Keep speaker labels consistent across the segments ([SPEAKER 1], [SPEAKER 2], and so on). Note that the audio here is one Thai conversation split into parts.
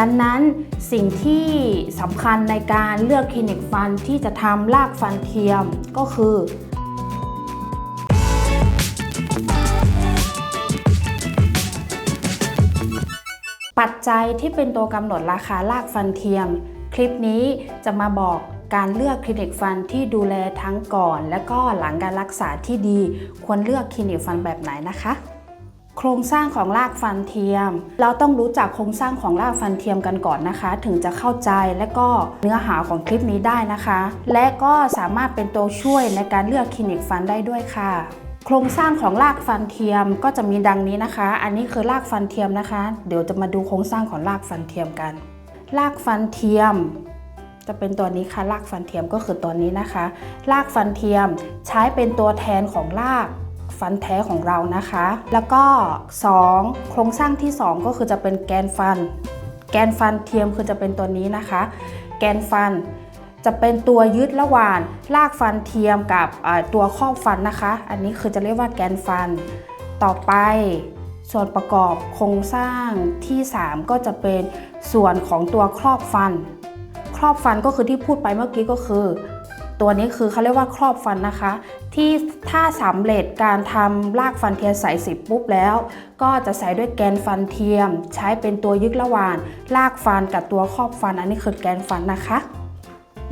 [SPEAKER 1] ดังนั้นสิ่งที่สำคัญในการเลือกคลินิกฟันที่จะทำรากฟันเทียมก็คือ ปัจจัยที่เป็นตัวกำหนดราคารากฟันเทียม คลิปนี้จะมาบอกการเลือกคลินิกฟันที่ดูแลทั้งก่อน และก็หลังการรักษาที่ดี ควรเลือกคลินิกฟันแบบไหนนะคะ โครงสร้างของรากฟันเทียม เราต้องรู้จักโครงสร้างของรากฟันเทียมกันก่อนนะคะ ถึงจะเข้าใจและก็เนื้อหาของคลิปนี้ได้นะคะ และก็สามารถเป็นตัวช่วยในการเลือกคลินิกฟันได้ด้วยค่ะ โครงสร้างของรากฟันเทียมก็จะมีดังนี้นะคะ อันนี้คือรากฟันเทียมนะคะ เดี๋ยวจะมาดูโครงสร้างของรากฟันเทียมกัน รากฟันเทียมจะเป็นตัวนี้ค่ะรากฟันเทียมก็คือตัวนี้นะคะ รากฟันเทียมใช้เป็นตัวแทนของราก ฟันแท้ของเรานะคะ แล้วก็ 2 โครงสร้างที่ 2 ก็คือจะเป็นแกนฟัน แกนฟันเทียมคือจะเป็นตัวนี้นะคะ แกนฟันจะเป็นตัวยึดระหว่างรากฟันเทียมกับตัวครอบฟันนะคะ อันนี้คือจะเรียกว่าแกนฟัน ต่อไปส่วนประกอบโครงสร้างที่ 3 ก็จะเป็นส่วนของตัวครอบฟัน ครอบฟันก็คือที่พูดไปเมื่อกี้ก็คือ ตัวนี้คือเขาเรียกว่าครอบฟันนะคะ ที่ถ้าสำเร็จการทำรากฟันเทียมใส่สิบปุ๊บแล้ว ก็จะใส่ด้วยแกนฟันเทียม ใช้เป็นตัวยึดระหว่างรากฟันกับตัวครอบฟันอันนี้คือแกนฟันนะคะ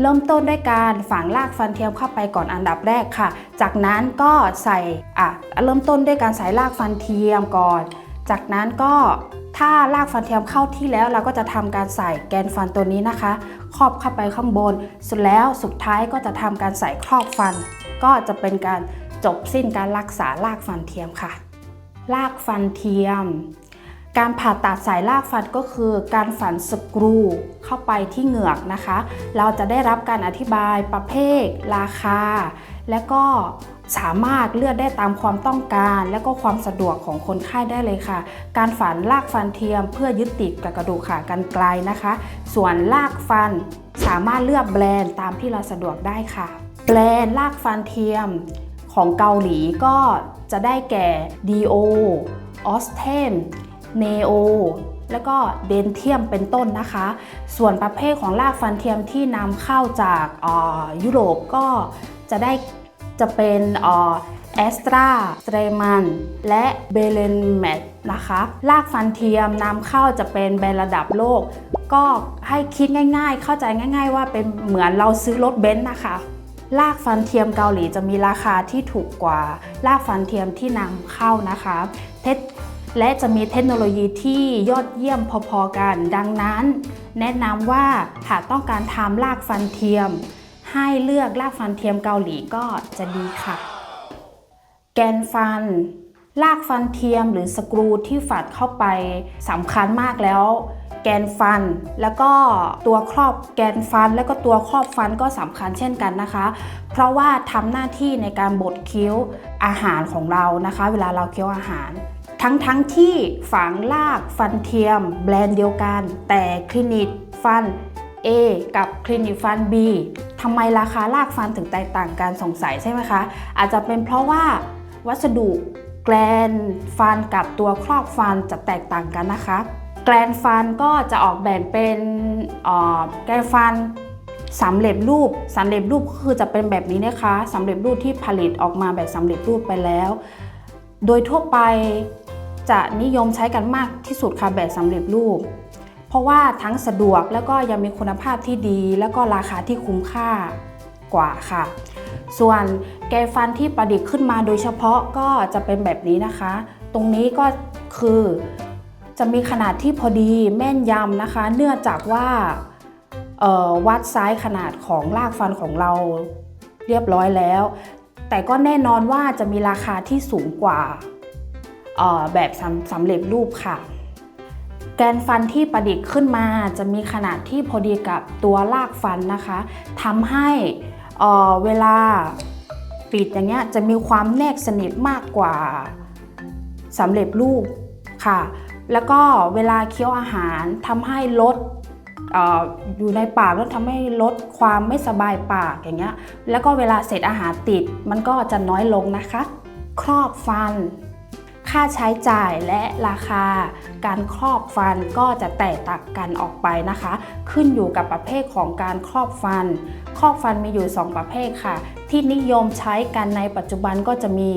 [SPEAKER 1] เริ่มต้นด้วยการฝังรากฟันเทียมเข้าไปก่อนอันดับแรกค่ะ จากนั้นก็ใส่อะเริ่มต้นด้วยการใส่รากฟันเทียมก่อน จากนั้นก็ถ้ารากฟันเทียมเข้าที่แล้วเราก็จะทำการใส่แกนฟันตัวนี้นะคะ ครอบเข้าไปข้างบน สุดแล้วสุดท้ายก็จะทำการใส่ครอบฟัน ก็จะเป็นการจบสิ้นการรักษารากฟันเทียมค่ะ รากฟันเทียม การผ่าตัดสายรากฟันก็คือ การฝันสกรูเข้าไปที่เหงือกนะคะ เราจะได้รับการอธิบายประเภท ราคา และก็สามารถเลือกได้ตามความต้องการ และก็ความสะดวกของคนไข้ได้เลยค่ะ การฝันรากฟันเทียม เพื่อยึดติดกับกระดูกขากรรไกลนะคะ ส่วนรากฟันสามารถเลือกแบรนด์ตามที่เราสะดวกได้ค่ะ แบรนด์รากฟันเทียมของเกาหลีก็จะได้แก่ do, o s t e m Neo แล้วก็เดนเทียมเป็นต้นนะคะ ส่วนประเภทของรากฟันเทียมที่นำเข้าจากยุโรปก็จะได้จะเป็นแอสตราสเตรมันและเบเลนแมทนะคะรากฟันเทียมนำเข้าจะเป็นแบรนด์ระดับโลก ก็ให้คิดง่ายๆ เข้าใจง่าย ๆ ว่าเป็นเหมือนเราซื้อรถเบนซ์นะคะ รากฟันเทียมเกาหลีจะมีราคาที่ถูกกว่ารากฟันเทียมที่นำเข้านะคะเทคและจะมีเทคโนโลยีที่ยอดเยี่ยมพอๆกัน ดังนั้น แนะนำว่าหากต้องการทำรากฟันเทียม ให้เลือกรากฟันเทียมเกาหลีก็จะดีค่ะ แกนฟันรากฟันเทียมหรือสกรูที่ฝัดเข้าไปสำคัญมากแล้ว แกนฟัน แล้วก็ตัวครอบแกนฟัน แล้วก็ตัวครอบฟันก็สำคัญเช่นกันนะคะ เพราะว่าทำหน้าที่ในการบดเคี้ยวอาหารของเรานะคะ เวลาเราเคี้ยวอาหารทั้งทั้งที่ฝังรากฟันเทียม แบรนด์เดียวกัน แต่คลินิกฟัน A กับคลินิกฟัน B ทำไมราคารากฟันถึงแตกต่างกันสงสัยใช่ไหมคะ อาจจะเป็นเพราะว่าวัสดุ แกลนฟันกับตัวครอบฟันจะแตกต่างกันนะคะ แกลนฟันก็จะออกแบบเป็นแกลนฟันสำเร็จรูปสำเร็จรูปก็คือจะเป็นแบบนี้นะคะสำเร็จรูปที่ผลิตออกมาแบบสำเร็จรูปไปแล้ว โดยทั่วไปจะนิยมใช้กันมากที่สุดค่ะแบบสำเร็จรูป เพราะว่าทั้งสะดวกแล้วก็ยังมีคุณภาพที่ดี แล้วก็ราคาที่คุ้มค่ากว่าค่ะ ส่วนแกนฟันที่ประดิษฐ์ขึ้นมาโดยเฉพาะก็จะเป็นแบบนี้นะคะ ตรงนี้ก็คือจะมีขนาดที่พอดีแม่นยำนะคะ เนื่องจากว่าวัดไซส์ขนาดของรากฟันของเราเรียบร้อยแล้ว แต่ก็แน่นอนว่าจะมีราคาที่สูงกว่าแบบสำสำเร็จรูปค่ะ แกนฟันที่ประดิษฐ์ขึ้นมาจะมีขนาดที่พอดีกับตัวรากฟันนะคะทำให้ เเวลาปิดอย่างเงี้ยจะมีความแนบสนิทมากกว่าสำเร็จรูปค่ะ แล้วก็เวลาเคี้ยวอาหารทำให้ลดอออยู่ในปากแล้วทำให้ลดความไม่สบายปากอย่างเงี้ย แล้วก็เวลาเศษอาหารติดมันก็จะน้อยลงนะคะ ครอบฟัน ค่าใช้จ่ายและราคาการครอบฟันก็จะแตกต่างกันออกไปนะคะ ขึ้นอยู่กับประเภทของการครอบฟัน ครอบฟันมีอยู่ 2 ประเภทค่ะ ที่นิยมใช้กันในปัจจุบันก็จะมี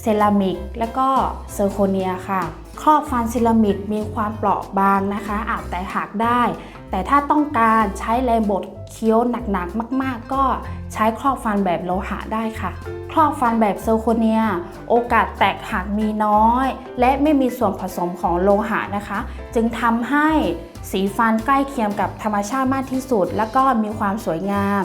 [SPEAKER 1] เซรามิกและก็เซอร์โคเนียค่ะ ครอบฟันเซรามิกมีความเปราะบางนะคะ อาจแตกหักได้ แต่ถ้าต้องการใช้แรงบดเคี้ยวหนักๆ มากๆ ก็ใช้ครอบฟันแบบโลหะได้ค่ะ ครอบฟันแบบเซอร์โคเนีย โอกาสแตกหักมีน้อย และไม่มีส่วนผสมของโลหะนะคะ จึงทำให้สีฟันใกล้เคียงกับธรรมชาติมากที่สุด แล้วก็มีความสวยงาม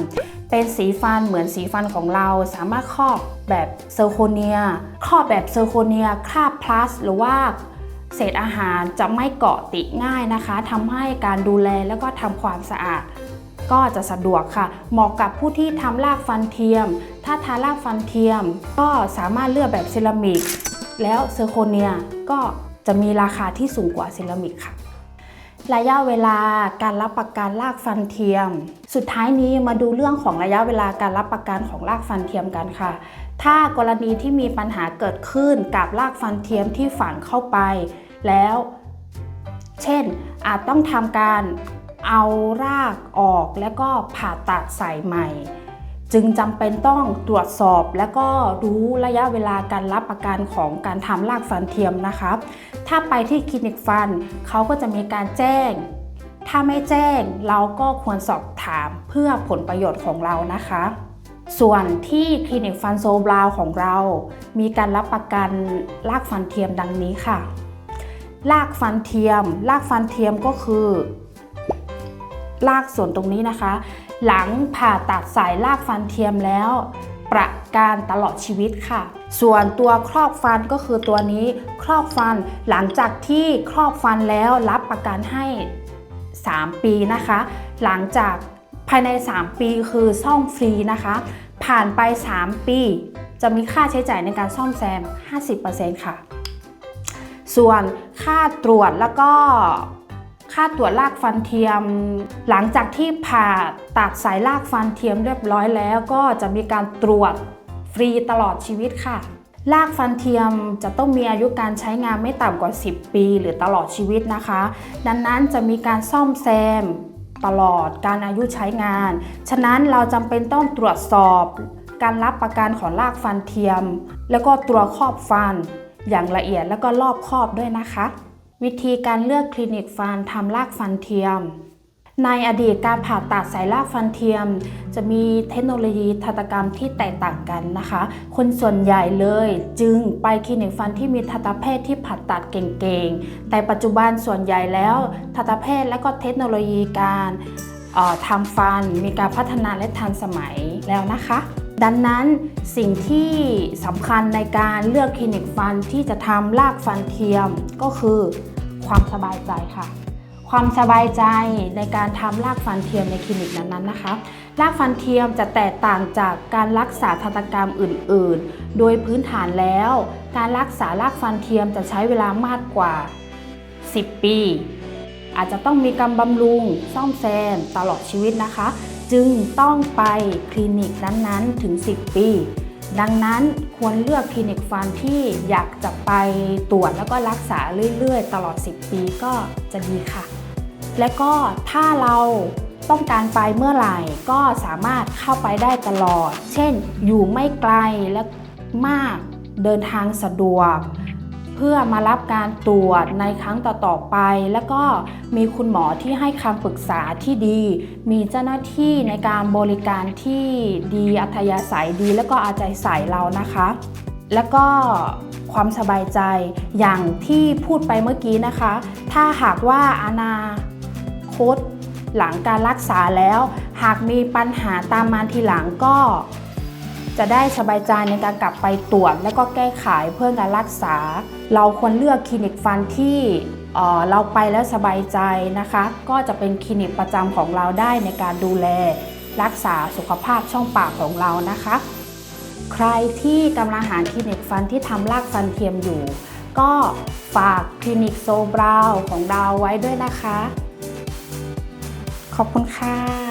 [SPEAKER 1] เป็นสีฟันเหมือนสีฟันของเราสามารถครอบแบบเซอร์โคเนีย ครอบแบบเซอร์โคเนียคราบพลัส หรือว่า เศษอาหารจะไม่เกาะติดง่ายนะคะทำให้การดูแลแล้วก็ทำความสะอาด ก็จะสะดวกค่ะ เหมาะกับผู้ที่ทำรากฟันเทียม ถ้าทารากฟันเทียม ก็สามารถเลือกแบบเซรามิก แล้วเซอร์โคเนียก็จะมีราคาที่สูงกว่าเซรามิกค่ะระยะเวลาการรับประกันรากฟันเทียม สุดท้ายนี้มาดูเรื่องของระยะเวลาการรับประกันของรากฟันเทียมกันค่ะ ถ้ากรณีที่มีปัญหาเกิดขึ้นกับรากฟันเทียมที่ฝังเข้าไปแล้ว เช่นอาจต้องทำการเอารากออกแล้วก็ผ่าตัดใส่ใหม่ จึงจำเป็นต้องตรวจสอบและก็รู้ระยะเวลาการรับประกันของการทำรากฟันเทียมนะคะถ้าไปที่คลินิกฟันเขาก็จะมีการแจ้ง ถ้าไม่แจ้งเราก็ควรสอบถามเพื่อผลประโยชน์ของเรานะคะ ส่วนที่คลินิกฟันโซบราวของเรา มีการรับประกันรากฟันเทียมดังนี้ค่ะ รากฟันเทียม รากฟันเทียมก็คือรากส่วนตรงนี้นะคะ หลังผ่าตัดสายรากฟันเทียมแล้ว ประการตลอดชีวิตค่ะ ส่วนตัวครอบฟันก็คือตัวนี้ครอบฟันหลังจากที่ครอบฟันแล้วรับประกันให้ 3 ปีนะคะ หลังจาก ภายใน 3 ปีคือซ่อมฟรีนะคะ ผ่านไป 3 ปี จะมีค่าใช้จ่ายในการซ่อมแซม 50%ค่ะ ส่วนค่าตรวจแล้วก็ค่าตรวจรากฟันเทียม หลังจากที่ผ่าตัดสายรากฟันเทียมเรียบร้อยแล้วก็จะมีการตรวจฟรีตลอดชีวิตค่ะรากฟันเทียมจะต้องมีอายุการใช้งานไม่ต่ำกว่า 10 ปี หรือตลอดชีวิตนะคะ ดังนั้นจะมีการซ่อมแซม ตลอดการอายุใช้งาน ฉะนั้นเราจำเป็นต้องตรวจสอบการรับประกันของรากฟันเทียม แล้วก็ตัวครอบฟัน อย่างละเอียดแล้วก็รอบครอบด้วยนะคะ วิธีการเลือกคลินิกฟันทำรากฟันเทียม ในอดีตการผ่าตัดสายรากฟันเทียม จะมีเทคโนโลยีทันตกรรมที่แตกต่างกันนะคะ คนส่วนใหญ่เลยจึงไปคลินิกฟันที่มีทันตแพทย์ที่ผ่าตัดเก่งๆ แต่ปัจจุบันส่วนใหญ่แล้วทันตแพทย์และก็เทคโนโลยีการออทำฟันมีการพัฒนาและทันสมัยแล้วนะคะ ดังนั้นสิ่งที่สำคัญในการเลือกคลินิกฟันที่จะทำรากฟันเทียมก็คือความสบายใจค่ะ ความสบายใจในการทำรากฟันเทียมในคลินิกนั้นๆนะคะ รากฟันเทียมจะแตกต่างจากการรักษาทันตกรรมอื่น ๆ โดยพื้นฐานแล้ว การรักษารากฟันเทียมจะใช้เวลามากกว่า 10 ปี อาจจะต้องมีการบำรุง ซ่อมแซมตลอดชีวิตนะคะ จึงต้องไปคลินิกนั้นๆถึง 10 ปี ดังนั้นควรเลือกคลินิกฟันที่อยากจะไปตรวจแล้วก็รักษาเรื่อย ๆ ตลอด 10 ปีก็จะดีค่ะ และก็ถ้าเราต้องการไปเมื่อไหร่ก็สามารถเข้าไปได้ตลอด เช่น อยู่ไม่ไกลและมากเดินทางสะดวก เพื่อมารับการตรวจในครั้งต่อๆไป แล้วก็มีคุณหมอที่ให้คำปรึกษาที่ดี มีเจ้าหน้าที่ในการบริการที่ดีอัธยาศัยดี แล้วก็อาใจใส่เรานะคะ แล้วก็ความสบายใจอย่างที่พูดไปเมื่อกี้นะคะ ถ้าหากว่าอนา คต หลังการรักษาแล้ว หากมีปัญหาตามมาทีหลังก็ จะได้สบายใจในการกลับไปตรวจ แล้วก็แก้ไขเพื่อการรักษา เราควรเลือกคลินิกฟันที่เออเราไปแล้วสบายใจนะคะ ก็จะเป็นคลินิกประจำของเราได้ในการดูแลรักษาสุขภาพช่องปากของเรานะคะ ใครที่กำลังหาคลินิกฟันที่ทำรากฟันเทียมอยู่ ก็ฝากคลินิกโซบราวของเราไว้ด้วยนะคะ ขอบคุณค่ะ